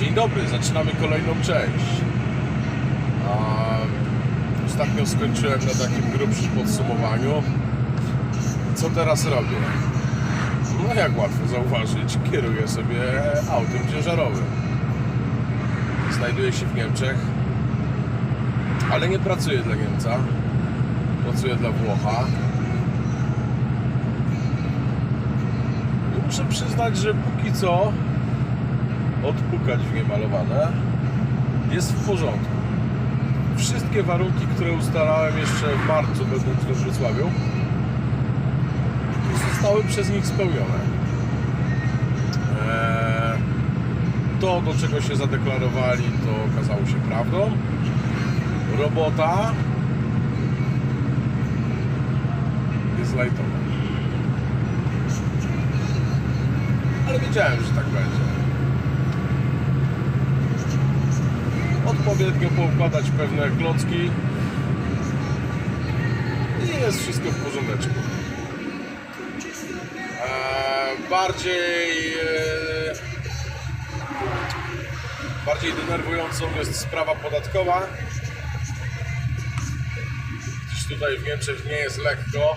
Dzień dobry, zaczynamy kolejną część. Ostatnio skończyłem na takim grubszym podsumowaniu. Co teraz robię? No jak łatwo zauważyć, kieruję sobie autem ciężarowym. Znajduję się w Niemczech, ale nie pracuję dla Niemca. Pracuję dla Włocha. I muszę przyznać, że póki co odpukać w niemalowane jest w porządku. Wszystkie warunki, które ustalałem jeszcze w marcu, będąc we Wrocławiu, zostały przez nich spełnione. Eee, to, do czego się zadeklarowali, to okazało się prawdą. Robota jest lajtowa. Ale wiedziałem, że tak będzie. Odpowiednio poukładać pewne klocki i jest wszystko w porządeczku. Eee, bardziej e, bardziej denerwującą jest sprawa podatkowa. Gdyż tutaj w Niemczech nie jest lekko.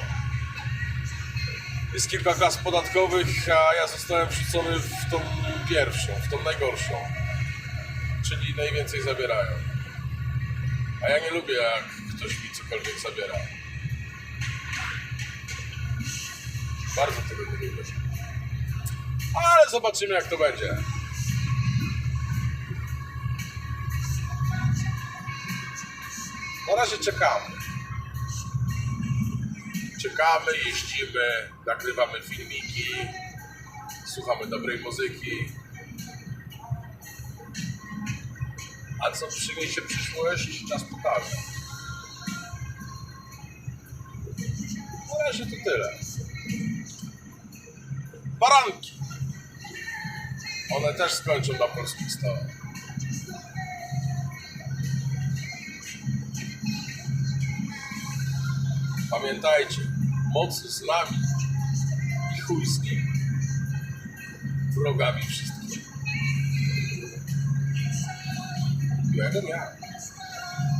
Jest kilka klas podatkowych, a ja zostałem wrzucony w tą pierwszą, w tą najgorszą. Czyli najwięcej zabierają. A ja nie lubię, jak ktoś mi cokolwiek zabiera. Bardzo tego nie lubię. Ale zobaczymy, jak to będzie. Na razie czekamy. Czekamy, jeździmy, nagrywamy filmiki, słuchamy dobrej muzyki. A co przyniesie przyszłość, czas pokaże. Na razie to tyle. Baranki. One też skończą na polskich stołach. Pamiętajcie, moc z nami i chuj z nim. Wrogami wszystkich. Dua.